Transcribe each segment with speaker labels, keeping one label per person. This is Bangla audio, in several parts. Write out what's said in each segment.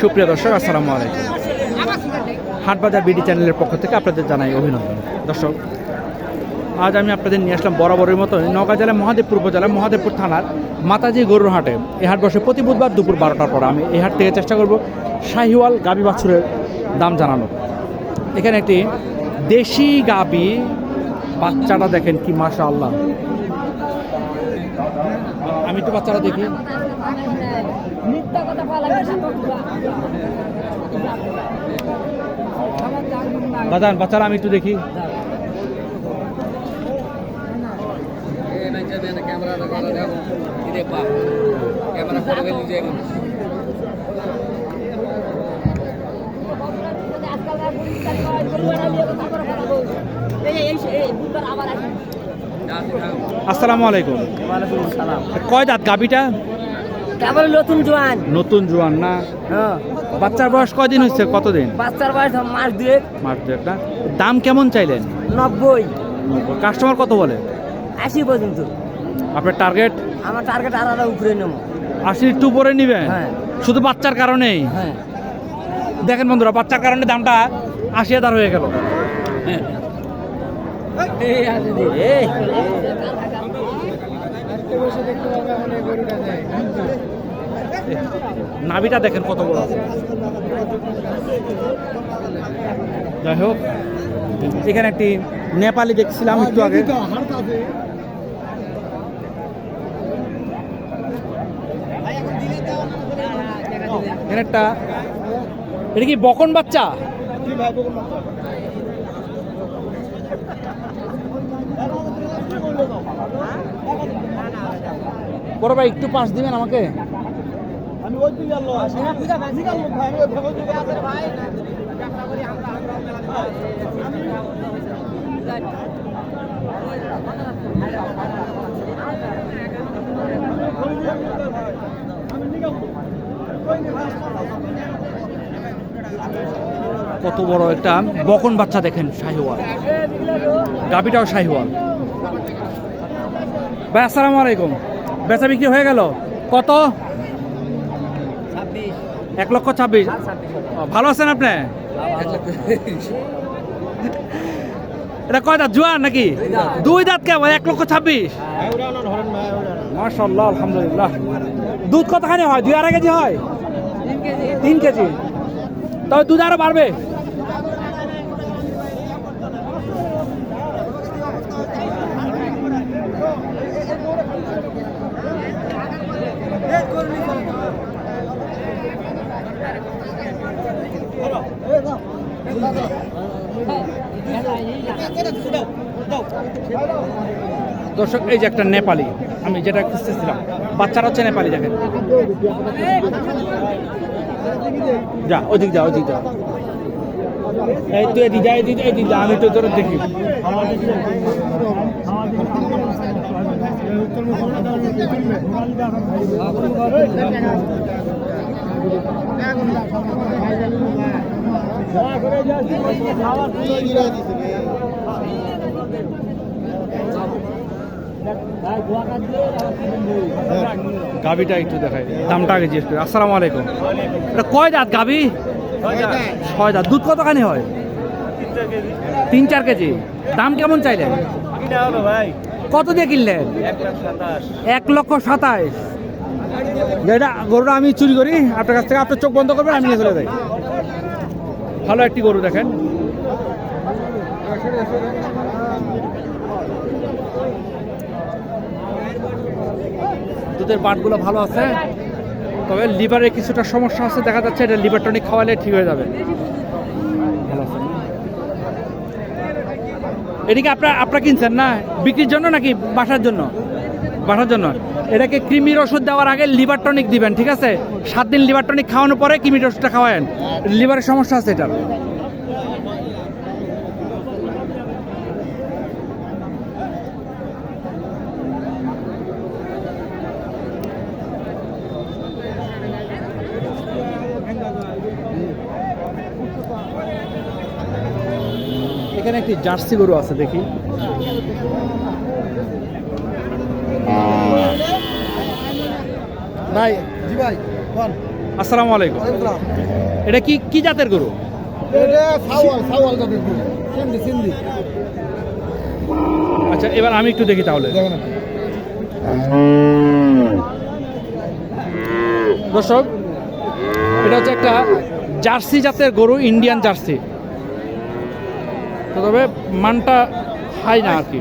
Speaker 1: সুপ্রিয় দর্শক, আসসালামু আলাইকুম। হাটবাজার বিডি চ্যানেলের পক্ষ থেকে আপনাদের জানাই অভিনন্দন। দর্শক, আজ আমি আপনাদের নিয়ে আসলাম বরাবরের মতো নওগাঁ জেলার মহাদেবপুর উপজেলার মহাদেবপুর থানার মাতাজি গরুর হাটে। এই হাট বসে প্রতি বুধবার দুপুর বারোটার পর আমি এই হাট থেকে চেষ্টা করব শাহিওয়াল গাবি বাছুরের দাম জানানো এখানে একটি দেশি গাবি বাচ্চাটা দেখেন কি মাশা আল্লাহ আমি একটু বাচ্চাটা দেখি। বাজান বাচ্চারা আমি একটু দেখি।
Speaker 2: আসি।
Speaker 1: আসসালামু আলাইকুম। কয় দাঁত গাবিটা
Speaker 2: নতুন জোয়ান।
Speaker 1: নতুন জোয়ান না?
Speaker 2: হ্যাঁ।
Speaker 1: বাচ্চার বয়স কয়দিন হচ্ছে কতদিন?
Speaker 2: বাচ্চার বয়স মাস দুয়েক।
Speaker 1: মাস দেড় না? দাম কেমন চাইলেন?
Speaker 2: নব্বই।
Speaker 1: কাস্টমার কত বলে?
Speaker 2: আশি পর্যন্ত।
Speaker 1: আপনার টার্গেট?
Speaker 2: আমার টার্গেট আলাদা উপরে নেব।
Speaker 1: আশি একটু উপরে নিবেন?
Speaker 2: হ্যাঁ।
Speaker 1: শুধু বাচ্চার কারণেই?
Speaker 2: হ্যাঁ।
Speaker 1: দেখেন বন্ধুরা বাচ্চার কারণে দামটা আশি হাজার হয়ে গেল। নাভিটা দেখেন কত বড়। যাই হোক, এখানে একটি নেপালি দেখছিলাম একটু আগে। এখানে একটা এটা কি বকন বাচ্চা? বড় ভাই একটু পাশ দিবেন আমাকে? কত বড় একটা বকন বাচ্চা দেখেন শাহিওয়াল। গাবিটাও শাহিওয়াল। ভাই আসসালামু আলাইকুম। বেচা বিক্রি হয়ে গেল। কত? এক লক্ষ ছাব্বিশ। ভালো আছেন আপনি? এটা কয় দাঁত জোয়ান নাকি? দুই দাঁত। কেমন? এক লক্ষ ছাব্বিশ? মার্শাল্লাহ আলহামদুলিল্লাহ। দুধ কতখানি হয়? দুই আড়াই কেজি হয়? তিন কেজি। তবে দুধ আরও বাড়বে। দর্শক, এই যে একটা নেপালি, আমি যেটা খুঁজতেছিলাম, বাচ্চারা হচ্ছে নেপালি, দেখেন। যা, ওদিক যা ওদিক যা। এই তুই এদিক যা এদিক এদিক যা, আমি তো তোর দেখি। গাবিটা একটু দেখাই। দামটা আগে জিজ্ঞেস করি। আসসালামু আলাইকুম। এটা কয় দাঁত গাবি ছয় দাঁত। দুধ কতখানি হয়? তিন চার কেজি। দাম কেমন চাইলেন? কত দিয়ে কিনলেন? এক লক্ষ সাতাইশ যেটা গরুটা আমি চুরি করি। আপনার কাছ থেকে আপনার চোখ বন্ধ করবেন, আমি নিয়ে চলে যাই। ভালো একটি গরু দেখেন। দুধের বাটগুলো ভালো আছে, তবে লিভারে কিছুটা সমস্যা আছে, দেখা যাচ্ছে এটা লিভার টনিক খাওয়ালে ঠিক হয়ে যাবে। ভালো আছে। এদিকে আপনার আপনারা কিনছেন না? বিক্রির জন্য নাকি বাসার জন্য? বাসার জন্য। এটাকে কৃমির ওষুধ দেওয়ার আগে লিভার টনিক দিবেন, ঠিক আছে? সাত দিন লিভার টনিক খাওয়ানোর পরে কৃমির ওষুধটা খাওয়ায়েন। লিভারের সমস্যা আছে এটার। এখানে একটি জার্সি গরু আছে, দেখি। ভাই
Speaker 3: জি ভাই কোন
Speaker 1: আসসালামু আলাইকুম। এটা কি কি জাতের গরু?
Speaker 3: এটা সাওয়াল সাওয়াল জাতের গরু। সিন্ধি সিন্ধি।
Speaker 1: আচ্ছা এবার আমি একটু দেখি তাহলে। দর্শক এটা হচ্ছে একটা জার্সি জাতের গরু ইন্ডিয়ান জার্সি। তবে মানটা হাই না আর কি।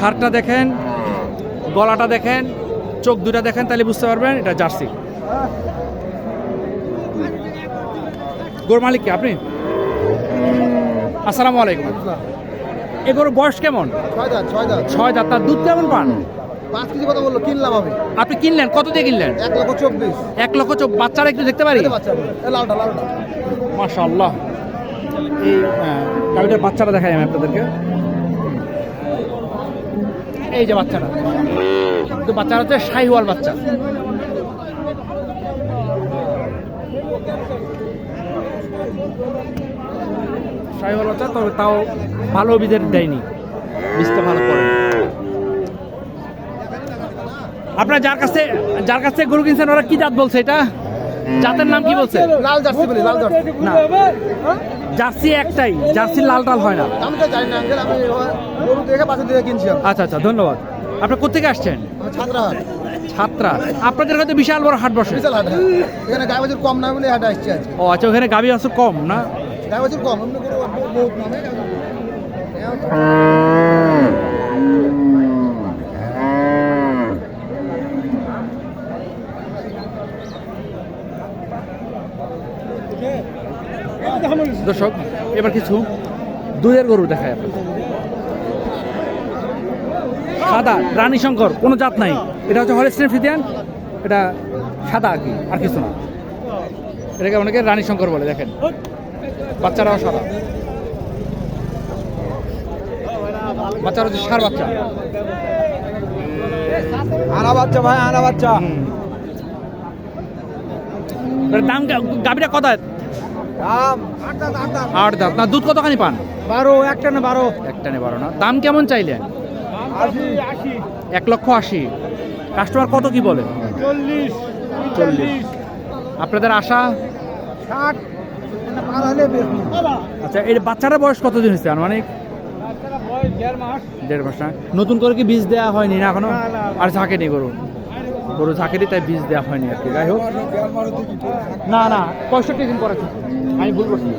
Speaker 1: ঘাড়টা দেখেন, গলাটা দেখেন, চোখ দুটা দেখেন, তাহলে বুঝতে পারবেন এটা জার্সি। গোর মালিক কি আপনি? আসসালামু আলাইকুম। এ গরুর বয়স কেমন?
Speaker 3: ছয় দাঁত,
Speaker 1: তার দুধ কেমন পান?
Speaker 3: পাঁচ কেজি কথা বলল কিনলাম আমি
Speaker 1: আপনি কিনলেন, কত দিয়ে কিনলেন?
Speaker 3: এক লক্ষ চব্বিশ।
Speaker 1: এক লক্ষ চোখ বাচ্চারা একটু দেখতে পারি?
Speaker 3: লালটা লালটা
Speaker 1: মাশাআল্লাহ। এই গাড়িটার বাচ্চাটা দেখাই আমি আপনাদেরকে। এই যে বাচ্চাটা। তো বাচ্চাটা হচ্ছে শাহিওয়াল বাচ্চা। শাহিওয়াল বাচ্চা তবে তাও ভালো বিদের দেয়নি। বীজটা ভালো করে। আপনার যার কাছে যার কাছে গরু কিনছেন ওরা কি জাত বলছে এটা? জাতের নাম কি বলছে?
Speaker 3: লাল জার্সি বলি লাল জার্সি।
Speaker 1: না। জার্সি একটাই জার্সি লাল টাল হয় না।
Speaker 3: আমি তো জানি না আঙ্কেল আমি গরু দেখে পাশে থেকে কিনছি
Speaker 1: আচ্ছা আচ্ছা ধন্যবাদ। আপনি কোথেকে আসছেন?
Speaker 3: ছাত্রাহাট।
Speaker 1: ছাত্রা আপনাদের হয়তো বিশাল বড় হাট বসে।
Speaker 3: বিশাল হাট হ্যাঁ। এখানে গায়ে বাজুর কম না বলে হাট আসছে আজকে।
Speaker 1: ও আচ্ছা ওখানে গাবি আছে কম না?
Speaker 3: গায়ে বাজার কম অন্য কোনো বহুত নামে
Speaker 1: দর্শক এবার কিছু দুধের গরু দেখায় আপনাদের। সাদা রানী শঙ্কর কোনো জাত নাই। এটা হচ্ছে হরেস্টেন ফ্রিদিয়ান এটা সাদা আর কি আর কিছু না। এটাকে অনেকে রানী শঙ্কর বলে দেখেন। বাচ্চারাও সাদা। বাচ্চারা হচ্ছে সার বাচ্চা।
Speaker 3: আনা বাচ্চা ভাই আনা বাচ্চা।
Speaker 1: দাম গাভীটা কত?
Speaker 3: আট দাঁত
Speaker 1: না দুধ কতখানি পান?
Speaker 3: বারো একটা না বারো।
Speaker 1: একটা নে বারো না। দাম কেমন চাইলেন? এক লক্ষ আশি। কাস্টমার কত কি বলে?
Speaker 3: চল্লিশ
Speaker 1: চল্লিশ। আপনাদের আশা?
Speaker 3: ষাট।
Speaker 1: আচ্ছা এই বাচ্চাটার বয়স কতদিন হয়েছে আনুমানিক?
Speaker 3: দেড় মাস।
Speaker 1: দেড় মাস না। নতুন করে কি বীজ দেওয়া হয়নি না
Speaker 3: এখনও।
Speaker 1: আর ঝাঁকেনি গরু? গরু ঝাঁকেনি তাই বীজ দেওয়া হয়নি আর কি। যাই হোক। না না পঁয়ষট্টি দিন পরে আমি ভুল করছি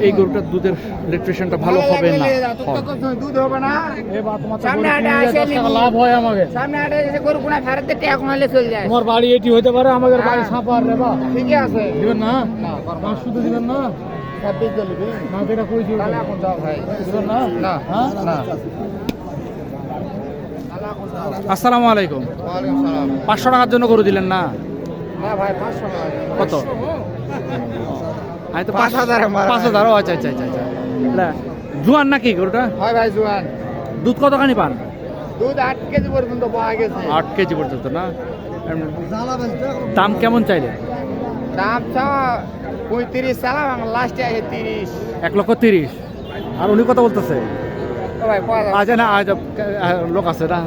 Speaker 1: এই- গরুটার দুধের ইলেকট্রিশিয়ানটা ভালো হবে না।
Speaker 3: দুধ হবে না।
Speaker 1: লাভ হয় আমাকে। তোমার বাড়ি এটি হতে পারে আমাদের বাড়ি
Speaker 2: হ্যাঁ।
Speaker 1: সাপার রেবা
Speaker 2: ঠিকই আছে।
Speaker 1: দিবেন না শুধু দিবেন না।
Speaker 2: ছাব্বিশ
Speaker 1: না
Speaker 2: তাহলে এখন যাও ভাই
Speaker 1: না
Speaker 2: না না
Speaker 1: আসসালামু আলাইকুম। পাঁচশো টাকার জন্য করে দিলেন না? কত? আমি তো
Speaker 2: পাঁচ হাজারে।
Speaker 1: পাঁচ হাজার আচ্ছা আচ্ছা আচ্ছা আচ্ছা। জুয়ান নাকি গরুটা?
Speaker 2: হয় ভাই জোয়ান।
Speaker 1: দুধ কতখানি পান?
Speaker 2: দুধ আট কেজি পর্যন্ত পাওয়া গেছে।
Speaker 1: আট কেজি পর্যন্ত না? দাম কেমন চাইলে
Speaker 2: দাম ছ পঁয়ত্রিশ চালাম লাস্টে আছে তিরিশ।
Speaker 1: এক লক্ষ তিরিশ। আর উনি কত বলতেছে? আচ্ছা না আজ লোক আছে না।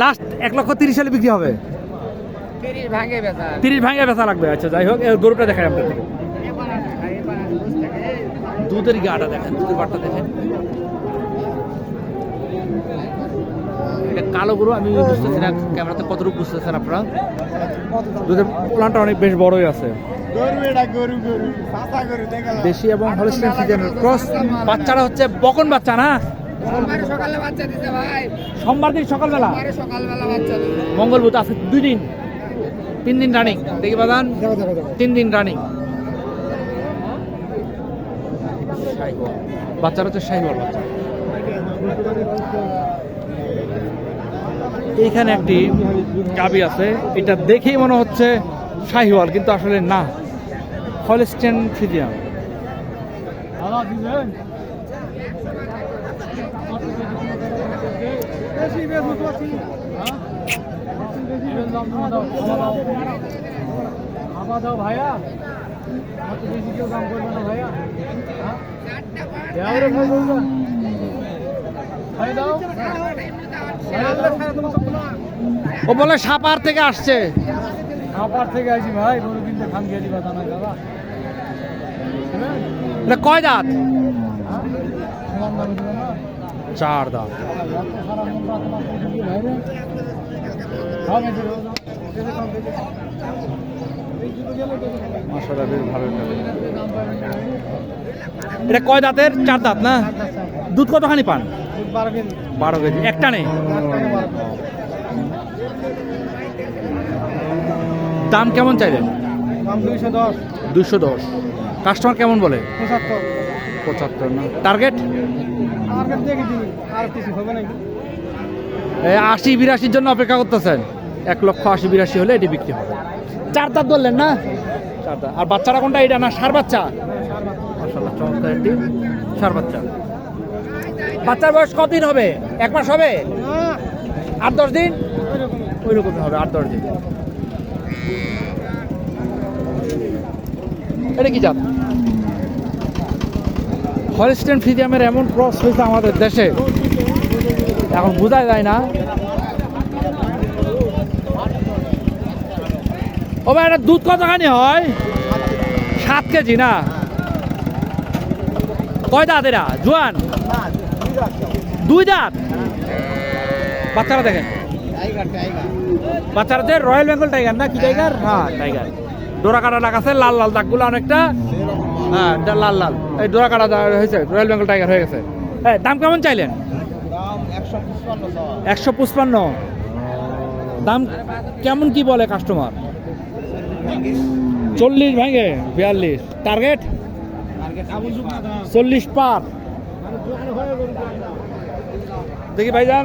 Speaker 1: লাস্ট এক লক্ষ তিরিশ সালে বিক্রি হবে?
Speaker 2: তিরিশ ভাঙে বেচা।
Speaker 1: লাগবে আচ্ছা যাই হোক গরুটা দেখাই আপনাদের। দুধের গাটা দেখেন দুধের গাটা দেখেন। এটা কালো গরু আমি বুঝতেছি না ক্যামেরাতে কতটুকু বুঝতেছেন আপনারা? দুধের প্লান্টটা অনেক বেশ বড়ই আছে।
Speaker 3: গরু এটা গরু গরু। সাদা গরু দেখা
Speaker 1: দেশি এবং হলস্টেন ক্রস। বাচ্চারা হচ্ছে বকন বাচ্চা না?
Speaker 2: সকালে বাচ্চা দিতে ভাই।
Speaker 1: সোমবার দিন সকালবেলা?
Speaker 2: সকালবেলা বাচ্চা
Speaker 1: মঙ্গল বুধ আছে দুই দিন। তিন দিন রানিং দেখি বাদান। তিন দিন রানিং বাচ্চারা হচ্ছে শাহিওয়াল বাচ্চা। এইখানে একটি গাবি আছে। এটা দেখেই মনে হচ্ছে শাহিওয়াল কিন্তু আসলে না। Holstein Friesian.
Speaker 3: ভাইয়া বেশি কেউ দাম করবে না ভাইয়া
Speaker 1: ও বলে সাপার থেকে আসছে।
Speaker 3: সাপার থেকে আইছি ভাই গরু কিনতে খান গিয়ে দিবা দানা দাদা
Speaker 1: এটা কয় দাঁত?
Speaker 3: না
Speaker 1: চার দাঁত। মাসাটা বেশ ভালো এটা কয় দাঁতের? চার দাঁত না? দুধ কতখানি পান?
Speaker 3: বারো কেজি।
Speaker 1: একটা নেই? দাম কেমন চাইলেন?
Speaker 3: দুইশো দশ।
Speaker 1: দুশো দশ। কাস্টমার কেমন বলে?
Speaker 3: পঁচাত্তর।
Speaker 1: পঁচাত্তর না। টার্গেট
Speaker 3: আমার দেখে দিবি আর কিছু হবে নাকি?
Speaker 1: আশি বিরাশির জন্য অপেক্ষা করতেছেন। এক লক্ষ আশি বিরাশি হলে এটি বিক্রি হবে। চার দাঁত বললেন না? চার দাঁত। আর বাচ্চারা কোনটা? এটা না সার বাচ্চা? চমৎকার একটি সার বাচ্চা। বাচ্চার বয়স কদিন হবে? এক মাস হবে? আট দশ দিন? ওই রকমই হবে আট দশ দিন। এটা কি জাত? হলিস্টেন ফ্রিজিয়ামের এমন ক্রস হয়েছে আমাদের দেশে। এখন বোঝা যায় না। ও ভাই, এটা দুধ কতখানি হয়? সাত কেজি না? কয় দাঁত এরা? জোয়ান? দুই দাঁত? বাচ্চারা দেখেন। বাচ্চারা যে রয়্যাল বেঙ্গল টাইগার না, কি টাইগার হ্যাঁ টাইগার ডোরা ডাক আছে, লাল লাল দাগগুলো অনেকটা হ্যাঁ লাল লাল। এই ডোরাকাটা হয়েছে রয়্যাল বেঙ্গল টাইগার হয়ে গেছে। হ্যাঁ দাম কেমন চাইলেন? একশো পঁচপান্ন। দাম কেমন কি বলে কাস্টমার চল্লিশ ভাঙে, বিয়াল্লিশ। টার্গেট চল্লিশ পার। দেখি ভাইজান।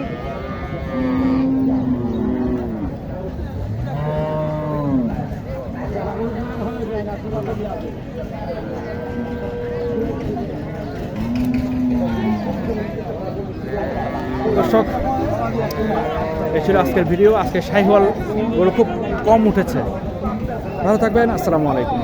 Speaker 1: দর্শক, এই ছিল আজকের ভিডিও। আজকে শাহিওয়াল গরু খুব কম উঠেছে। ভালো থাকবেন, আসসালামু আলাইকুম।